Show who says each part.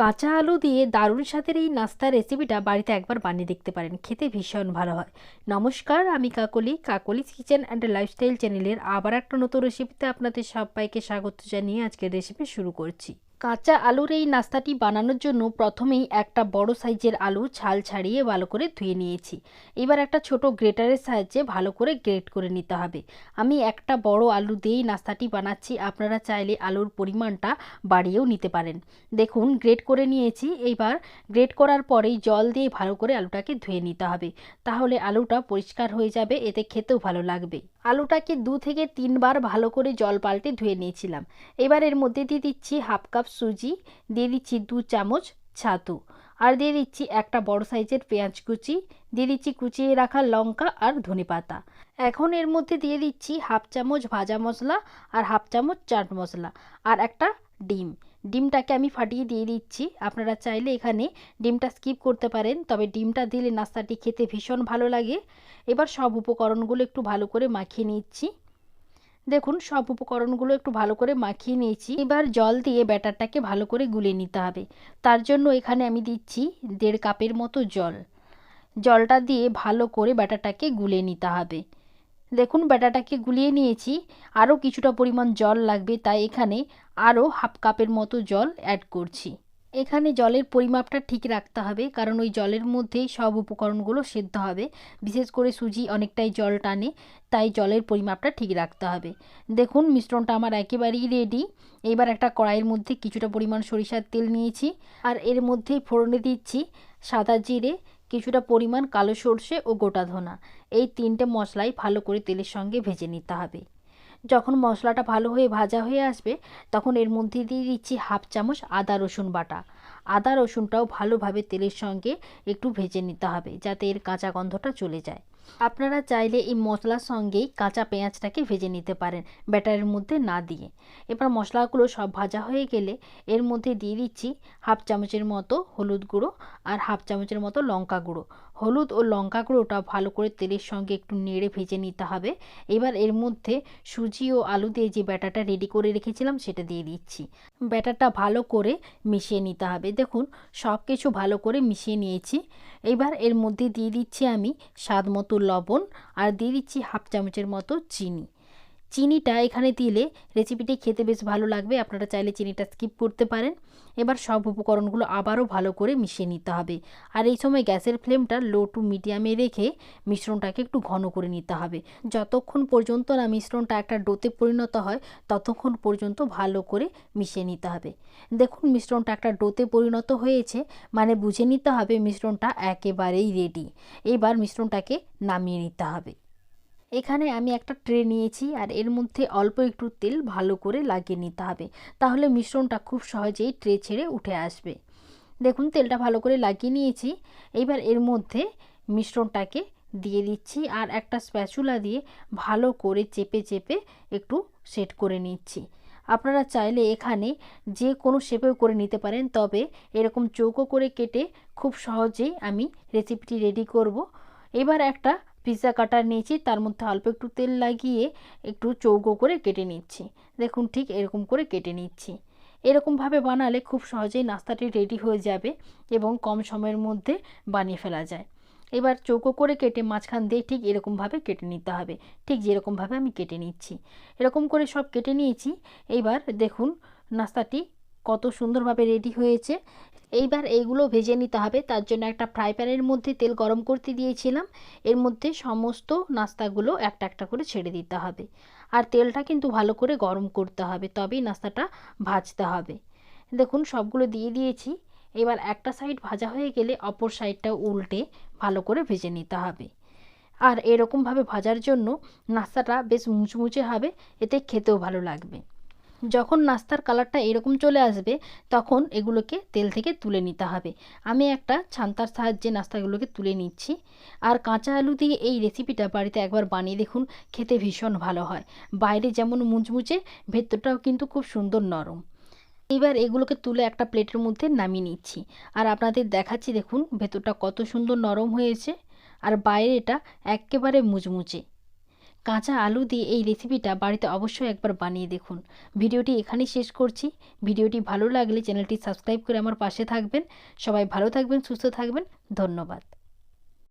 Speaker 1: কাঁচা আলু দিয়ে দারুণ স্বাদের এই নাস্তার রেসিপিটা বাড়িতে একবার বানিয়ে দেখতে পারেন। খেতে ভীষণ ভালো হয়। নমস্কার, আমি Kakoli. Kakoli's kitchen and lifestyle চ্যানেলের আবার একটা নতুন রেসিপিতে আপনাদের সবাইকে স্বাগত জানিয়ে আজকের রেসিপি শুরু করছি। কাঁচা আলুর এই নাস্তাটি বানানোর জন্য প্রথমেই একটা বড় সাইজের আলু ছাল ছাড়িয়ে ভালো করে ধুয়ে নিয়েছি। এবার একটা ছোট গ্রেটারের সাহায্যে ভালো করে গ্রেট করে নিতে হবে। আমি একটা বড় আলু দিয়েই নাস্তাটি বানাচ্ছি, আপনারা চাইলে আলুর পরিমাণটা বাড়িয়েও নিতে পারেন। দেখুন, গ্রেট করে নিয়েছি। এইবার গ্রেট করার পরেই জল দিয়ে ভালো করে আলুটাকে ধুয়ে নিতে হবে। তাহলে আলুটা পরিষ্কার হয়ে যাবে, এতে খেতেও ভালো লাগবে। আলুটাকে দু থেকে তিনবার ভালো করে জল পাল্টে ধুয়ে নিয়েছিলাম। এবার এর মধ্যে দিয়ে দিচ্ছি হাফ কাপ সুজি, দিয়ে দিচ্ছি দু চামচ ছাতু, আর দিয়ে দিচ্ছি একটা বড় সাইজের পেঁয়াজ কুচি, দিয়ে দিচ্ছি কুচিয়ে রাখা লঙ্কা আর ধনে পাতা। এখন এর মধ্যে দিয়ে দিচ্ছি হাফ চামচ ভাজা মশলা আর হাফ চামচ চাট মশলা আর একটা ডিম। ডিমটাকে আমি ফাটিয়ে দিয়ে দিচ্ছি। আপনারা চাইলে এখানে ডিমটা স্কিপ করতে পারেন, তবে ডিমটা দিলে নাস্তাটি খেতে ভীষণ ভালো লাগে। এবার সব উপকরণগুলো একটু ভালো করে মাখিয়ে নিচ্ছি। দেখুন, সব উপকরণগুলো একটু ভালো করে মাখিয়ে নিয়েছি। এবার জল দিয়ে ব্যাটারটাকে ভালো করে গুলে নিতে হবে। তার জন্য এখানে আমি দিচ্ছি দেড় কাপের মতো জল। জলটা দিয়ে ভালো করে ব্যাটারটাকে গুলে নিতে হবে। দেখুন, ব্যাটাটাকে গুলিয়ে নিয়েছি। আরও কিছুটা পরিমাণ জল লাগবে, তাই এখানে আরও হাফ কাপের মতো জল অ্যাড করছি। এখানে জলের পরিমাপটা ঠিক রাখতে হবে, কারণ ওই জলের মধ্যেই সব উপকরণগুলো সেদ্ধ হবে। বিশেষ করে সুজি অনেকটাই জল টানে, তাই জলের পরিমাপটা ঠিক রাখতে হবে। দেখুন, মিশ্রণটা আমার একেবারেই রেডি এবার একটা কড়াইয়ের মধ্যে কিছুটা পরিমাণ সরিষার তেল নিয়েছি, আর এর মধ্যেই ফোড়নে দিচ্ছি সাদা জিরে কিছুটা পরিমাণ কালো সর্ষে ও গোটা ধনা। এই তিনটে মশলাই ভালো করে তেলের সঙ্গে ভেজে নিতে হবে। যখন মশলাটা ভালো হয়ে ভাজা হয়ে আসবে, তখন এর মধ্যে দিয়ে দিচ্ছি হাফ চামচ আদা রসুন বাটা। আদা রসুনটাও ভালোভাবে তেলের সঙ্গে একটু ভেজে নিতে হবে, যাতে এর কাঁচা গন্ধটা চলে যায়। আপনারা চাইলে এই মশলার সঙ্গেই কাঁচা পেঁয়াজটাকে ভেজে নিতে পারেন ব্যাটারের মধ্যে না দিয়ে। এবার মশলাগুলো সব ভাজা হয়ে গেলে এর মধ্যে দিয়ে দিচ্ছি হাফ চামচের মতো হলুদ গুঁড়ো আর হাফ চামচের মতো লঙ্কা গুঁড়ো। হলুদ ও লঙ্কা গুঁড়োটা ভালো করে তেলের সঙ্গে একটু নেড়ে ভেজে নিতে হবে। এবার এর মধ্যে সুজি ও আলু দিয়ে যে ব্যাটারটা রেডি করে রেখেছিলাম সেটা দিয়ে দিচ্ছি। ব্যাটারটা ভালো করে মিশিয়ে নিতে হবে। দেখুন সব কিছু ভালো করে মিশিয়ে নিয়েছি। এবার এর মধ্যে দিয়ে দিচ্ছি আমি স্বাদ মতো লবণ আর দিয়ে দিচ্ছি হাফ চামচের মতো চিনি। চিনিটা এখানে দিলে রেসিপিটি খেতে বেশ ভালো লাগবে। আপনারা চাইলে চিনিটা স্কিপ করতে পারেন। এবার সব উপকরণগুলো আবারও ভালো করে মিশিয়ে নিতে হবে। আর এই সময় গ্যাসের ফ্লেমটা লো টু মিডিয়ামে রেখে মিশ্রণটাকে একটু ঘন করে নিতে হবে। যতক্ষণ পর্যন্ত না মিশ্রণটা একটা ডোতে পরিণত হয়, ততক্ষণ পর্যন্ত ভালো করে মিশিয়ে নিতে হবে। দেখুন, মিশ্রণটা একটা ডোতে পরিণত হয়েছে মানে বুঝে নিতে হবে মিশ্রণটা একেবারেই রেডি এবার মিশ্রণটাকে নামিয়ে নিতে হবে। এখানে আমি একটা ট্রে নিয়েছি আর এর মধ্যে অল্প একটু তেল ভালো করে লাগিয়ে নিতে হবে। তাহলে মিশ্রণটা খুব সহজেই ট্রে ছেড়ে উঠে আসবে। দেখুন, তেলটা ভালো করে লাগিয়ে নিয়েছি। এবার এর মধ্যে মিশ্রণটাকে দিয়ে দিচ্ছি আর একটা স্প্যাচুলা দিয়ে ভালো করে চেপে চেপে একটু সেট করে নিচ্ছি। আপনারা চাইলে এখানে যে কোনো শেপেও করে নিতে পারেন, তবে এরকম চৌকো করে কেটে খুব সহজেই আমি রেসিপিটি রেডি করব। এবার একটা পিৎজা কাটার নিয়েছি, তার মধ্যে অল্প একটু তেল লাগিয়ে একটু চৌকো করে কেটে নিচ্ছি। দেখুন ঠিক এরকম করে কেটে নিচ্ছি। এরকমভাবে বানালে খুব সহজেই নাস্তাটি রেডি হয়ে যাবে এবং কম সময়ের মধ্যে বানিয়ে ফেলা যায়। এবার চৌকো করে কেটে মাঝখান দিয়ে ঠিক এরকমভাবে কেটে নিতে হবে। ঠিক যেরকমভাবে আমি কেটে নিচ্ছি। এরকম করে সব কেটে নিয়েছি। এইবার দেখুন নাস্তাটি কত সুন্দরভাবে রেডি হয়েছে। এইবার এইগুলো ভেজে নিতে হবে। তার জন্য একটা ফ্রাই প্যানের মধ্যে তেল গরম করতে দিয়েছিলাম। এর মধ্যে সমস্ত নাস্তাগুলো একটা একটা করে ছেড়ে দিতে হবে। আর তেলটা কিন্তু ভালো করে গরম করতে হবে। তবেই নাস্তাটা ভাজতে হবে। দেখুন, সবগুলো দিয়ে দিয়েছি। এবার একটা সাইড ভাজা হয়ে গেলে অপর সাইডটা উল্টে ভালো করে ভেজে নিতে হবে। আর এরকমভাবে ভাজার জন্য নাস্তাটা বেশ মুচমুচে হবে। এতে খেতেও ভালো লাগবে। যখন নাস্তার কালারটা এরকম চলে আসবে, তখন এগুলোকে তেল থেকে তুলে নিতে হবে। আমি একটা ছান্তার সাহায্যে নাস্তাগুলোকে তুলে নিচ্ছি। আর কাঁচা আলু দিয়ে এই রেসিপিটা বাড়িতে একবার বানিয়ে দেখুন, খেতে ভীষণ ভালো হয়। বাইরে যেমন মুচমুচে, ভেতরটাও কিন্তু খুব সুন্দর নরম। এবার এগুলোকে তুলে একটা প্লেটের মধ্যে নামিয়ে নিচ্ছি। আর আপনাদের দেখাচ্ছি দেখুন, ভেতরটা কত সুন্দর নরম হয়েছে। আর বাইরেটা একেবারে মুচমুচে। কাঁচা আলু দিয়ে এই রেসিপিটা বাড়িতে অবশ্যই একবার বানিয়ে দেখুন। ভিডিওটি এখানেই শেষ করছি। ভিডিওটি ভালো লাগলে চ্যানেলটি সাবস্ক্রাইব করে আমার পাশে থাকবেন। সবাই ভালো থাকবেন, সুস্থ থাকবেন। ধন্যবাদ।